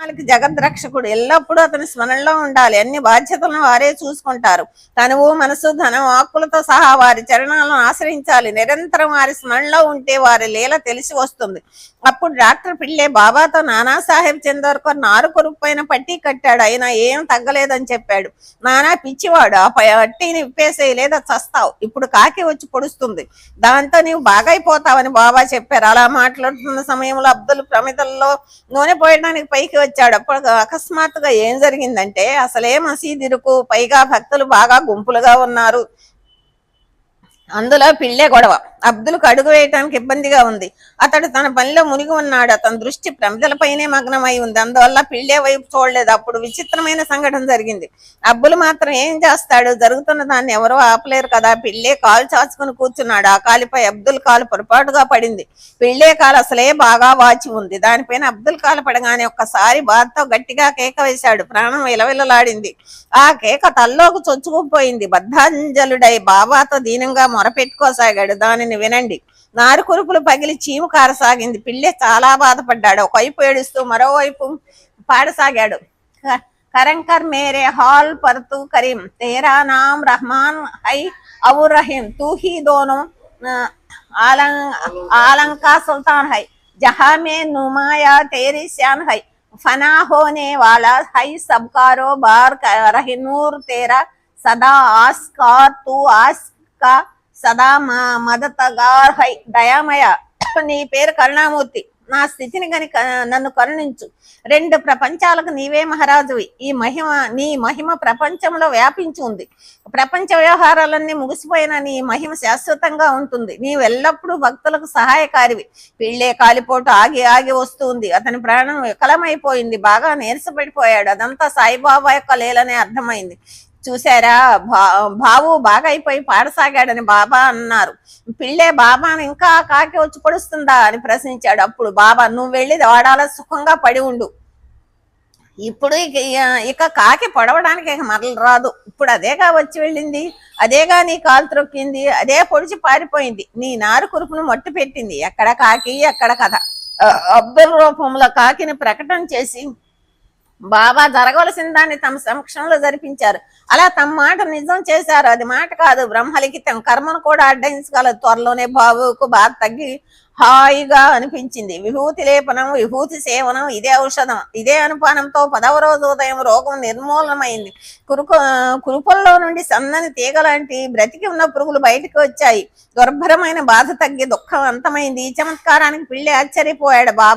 వాళ్ళకి జగద్రక్షకుడు ఎల్లప్పుడూ అతని స్మరణలో ఉండాలి. అన్ని బాధ్యతలను వారే చూసుకుంటారు. తనువు మనసు ధనం ఆకులతో సహా వారి చరణాలను ఆశ్రయించాలి. నిరంతరం వారి స్మరణలో ఉంటే వారి లీల తెలిసి వస్తుంది. అప్పుడు డాక్టర్ పిల్లే బాబాతో నానా సాహెబ్ చందోర్కర్ నారు కొరుకు పైన కట్టాడు. అయినా ఏం తగ్గలేదని చెప్పాడు. నానా పిచ్చివాడు ఆ పట్టిని విప్పేసే లేదా చస్తావు. ఇప్పుడు కాకి వచ్చి పొడుస్తుంది. దాంతో నీవు బాగైపోతావని బాబా చెప్పారు. అలా మాట్లాడుతున్న సమయంలో అబ్దుల్ ప్రమిదల్లో నూనె పోయడానికి పైకి వచ్చాడు. అప్పుడు అకస్మాత్తుగా ఏం జరిగిందంటే అసలే మసీదిరుకు పైగా భక్తులు బాగా గుంపులుగా ఉన్నారు. అందులో పిల్లే గొడవ. అబ్దుల్కు అడుగు వేయటానికి ఇబ్బందిగా ఉంది. అతడు తన పనిలో మునిగి ఉన్నాడు. అతని దృష్టి ప్రమిదలపైనే మగ్నమై ఉంది. అందువల్ల పిల్లే వైపు చూడలేదు. అప్పుడు విచిత్రమైన సంఘటన జరిగింది. అబ్బులు మాత్రం ఏం చేస్తాడు? జరుగుతున్న దాన్ని ఎవరో ఆపలేరు కదా. పిల్లే కాలు చాచుకుని కూర్చున్నాడు. ఆ కాలిపై అబ్దుల్ కాలు పొరపాటుగా పడింది. పిల్లే కాలు అసలే బాగా వాచి ఉంది. దానిపైన అబ్దుల్ కాలు పడగానే ఒక్కసారి బాధతో గట్టిగా కేక వేశాడు. ప్రాణం విలవిలలాడింది. ఆ కేక తల్లోకి చొచ్చుకుపోయింది. బద్ధాంజలుడై బాబాతో దీనంగా మొరపెట్టుకోసాగాడు దానిని వినండి. నారు కురుపులు పగిలి చీము కారసాగింది. పిల్లె చాలా బాధపడ్డాడు. ఒకవైపు ఏడుస్తూ మరోవైపు పాడసాగాడు. కరంకర్ మేరే హాల్ పర్తు కరీం. తేరా నామ్ రహమాన్ హై అవు రహీం. తూహి దోను దోనో ఆలం ఆలంకా సుల్తాన్ హై. జహా మే నుమాయా తేరీ శాన్ హై. ఫనా హోనే వాళ్ళ హై సబ్కారో బార్ రహి నూర్ తేరా సదా ఆస్కార్ తూ ఆస్కా సదా మా మదతగార్ హై దయామయ నీ పేరు కరుణామూర్తి. నా స్థితిని గని నన్ను కరుణించు. రెండు ప్రపంచాలకు నీవే మహారాజువి. ఈ మహిమ నీ మహిమ ప్రపంచంలో వ్యాపించి ఉంది. ప్రపంచ వ్యవహారాలన్నీ ముగిసిపోయిన నీ మహిమ శాశ్వతంగా ఉంటుంది. నీవు ఎల్లప్పుడూ భక్తులకు సహాయకారివి. పిళ్ళే కాలిపోటు ఆగి ఆగి వస్తుంది అతని ప్రాణం వికలమైపోయింది. బాగా నీరసపడిపోయాడు. అదంతా సాయిబాబా యొక్క లేలనే అర్థమైంది. చూసారా? బా బావు బాగా అయిపోయి పాడసాగాడని బాబా అన్నారు. పిల్లే బాబాను ఇంకా కాకి వచ్చి పొడుస్తుందా అని ప్రశ్నించాడు. అప్పుడు బాబా నువ్వు వెళ్ళి వాడాల సుఖంగా పడి ఉండు. ఇప్పుడు ఇక ఇక కాకి పొడవడానికి ఇక మరలు రాదు. ఇప్పుడు అదేగా వచ్చి వెళ్ళింది అదేగా నీ కాలు త్రొక్కింది అదే పొడిచి పారిపోయింది. నీ నారు కురుపును మట్టు పెట్టింది. ఎక్కడ కాకి ఎక్కడ కథ. అబ్బుల రూపంలో కాకిని ప్రకటన చేసి బాబా జరగవలసిన దాన్ని తమ సమక్షంలో జరిపించారు. అలా తమ మాట నిజం చేశారు. అది మాట కాదు బ్రహ్మలిఖితం. కర్మను కూడా అడ్డగించగలదు త్వరలోనే బాబుకు బాధ తగ్గి హాయిగా అనిపించింది. విభూతి లేపనం విభూతి సేవనం ఇదే ఔషధం. ఇదే అనుపానంతో పదవ రోజు ఉదయం రోగం నిర్మూలనమైంది. కురుకు కురుపుల్లో నుండి సన్నని తీగలాంటి బ్రతికి ఉన్న పురుగులు బయటకు వచ్చాయి. దుర్భరమైన బాధ తగ్గి దుఃఖం అంతమైంది. ఈ చమత్కారానికి పిల్లి ఆశ్చర్యపోయాడు. బాబా